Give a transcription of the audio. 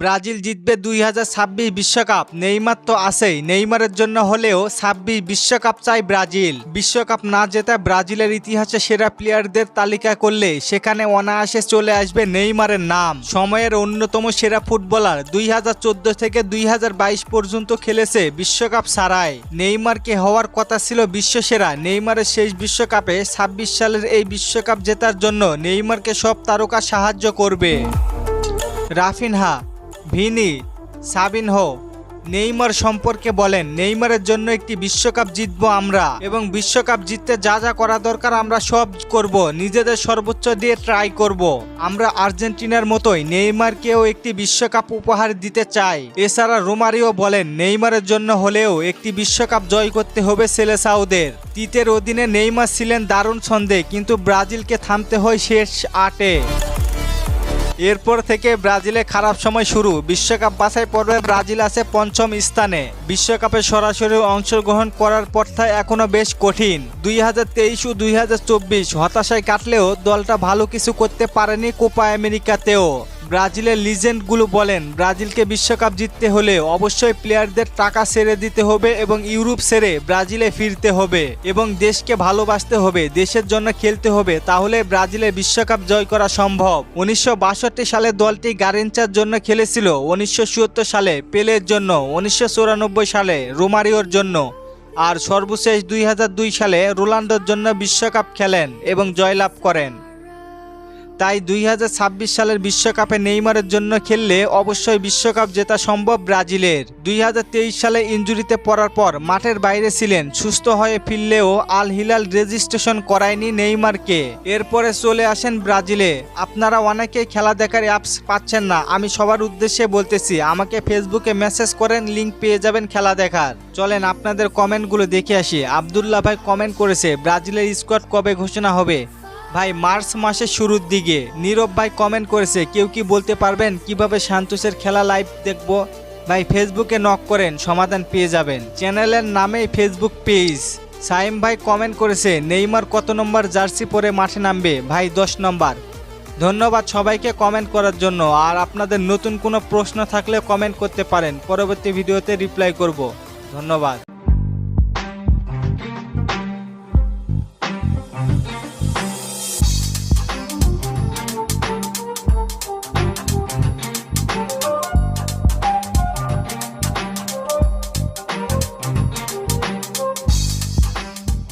Brazil জিতবে দুই হাজার ছাব্বিশ বিশ্বকাপ। নেইমার তো আছেই। নেইমারের জন্য হলেও ছাব্বিশ বিশ্বকাপ চাই ব্রাজিল। বিশ্বকাপ না জেতা ব্রাজিলের ইতিহাসে সেরা প্লেয়ারদের তালিকা করলে সেখানে অনায়াসে চলে আসবে নেইমারের নাম। সময়ের অন্যতম সেরা ফুটবলার দুই হাজার চোদ্দ থেকে দুই হাজার বাইশ পর্যন্ত খেলেছে বিশ্বকাপ ছাড়াই নেইমারকে হওয়ার কথা ছিল বিশ্বসেরা। নেইমারের শেষ বিশ্বকাপে ছাব্বিশ সালের এই বিশ্বকাপ জেতার জন্য নেইমারকে সব তারকা সাহায্য করবে। রাফিনহা ভিনি সাবিনহো নেইমার সম্পর্কে বলেন, নেইমারের জন্য একটি বিশ্বকাপ জিতবো আমরা এবং বিশ্বকাপ জিততে যা যা করা দরকার আমরা সব করব, নিজেদের সর্বোচ্চ দিয়ে ট্রাই করব। আমরা আর্জেন্টিনার মতোই, নেইমারকেও একটি বিশ্বকাপ উপহার দিতে চাই। এছাড়া রোমারিও বলেন, নেইমারের জন্য হলেও একটি বিশ্বকাপ জয় করতে হবে সেলেসাউদের। তিতের অধীনে নেইমার ছিলেন দারুণ ছন্দে, কিন্তু ব্রাজিলকে থামতে হয় শেষ আটে। এরপর থেকে ব্রাজিলে খারাপ সময় শুরু। বিশ্বকাপ বাছাই পর্বে ব্রাজিল আছে পঞ্চম স্থানে। বিশ্বকাপে সরাসরি অংশগ্রহণ করার পথটা এখনও বেশ কঠিন। দুই হাজার তেইশ ও দুই হাজার চব্বিশ হতাশায় কাটলেও দলটা ভালো কিছু করতে পারেনি কোপা আমেরিকাতেও। ব্রাজিলের লিজেন্ডগুলো বলেন, ব্রাজিলকে বিশ্বকাপ জিততে হলে অবশ্যই প্লেয়ারদের টাকা ছেড়ে দিতে হবে এবং ইউরোপ ছেড়ে ব্রাজিলে ফিরতে হবে এবং দেশকে ভালোবাসতে হবে, দেশের জন্য খেলতে হবে। তাহলে ব্রাজিলে বিশ্বকাপ জয় করা সম্ভব। উনিশশো বাষট্টি সালে দলটি গারেঞ্চার জন্য খেলেছিল, উনিশশো সালে পেলের জন্য, উনিশশো চুরানব্বই সালে রোমারিওর জন্য আর সর্বশেষ দুই হাজার দুই সালে রোনাল্ডোর জন্য বিশ্বকাপ খেলেন এবং জয়লাভ করেন। তাই দুই হাজার ছাব্বিশ সালের বিশ্বকাপে নেইমারের জন্য খেললে অবশ্যই বিশ্বকাপ জেতা সম্ভব ব্রাজিলের। দুই হাজার তেইশ সালে ইঞ্জুরিতে পড়ার পর মাঠের বাইরে ছিলেন, সুস্থ হয়ে ফিরলেও আল হিলাল রেজিস্ট্রেশন করায়নি নেইমারকে। এরপরে চলে আসেন ব্রাজিলে। আপনারা অনেকেই খেলা দেখার অ্যাপস পাচ্ছেন না, আমি সবার উদ্দেশ্যে বলতেছি, আমাকে ফেসবুকে মেসেজ করেন, লিংক পেয়ে যাবেন খেলা দেখার। চলেন আপনাদের কমেন্টগুলো দেখে আসি। আবদুল্লাহ ভাই কমেন্ট করেছে, ব্রাজিলের স্কোয়াড কবে ঘোষণা হবে? ভাই, মার্চ মাসের শুরুর দিকে। নীরব ভাই কমেন্ট করেছে, কেউ কি বলতে পারবেন? কীভাবে সান্তোষের খেলা লাইভ দেখব? ভাই ফেসবুকে নক করেন, সমাধান পেয়ে যাবেন। চ্যানেলের নামেই ফেসবুক পেজ সাইম ভাই কমেন্ট করেছে, নেইমার কত নম্বর জার্সি পরে মাঠে নামবে? ভাই, দশ নম্বর। ধন্যবাদ সবাইকে কমেন্ট করার জন্য। আর আপনাদের নতুন কোনো প্রশ্ন থাকলে কমেন্ট করতে পারেন। পরবর্তী ভিডিওতে রিপ্লাই করব। ধন্যবাদ।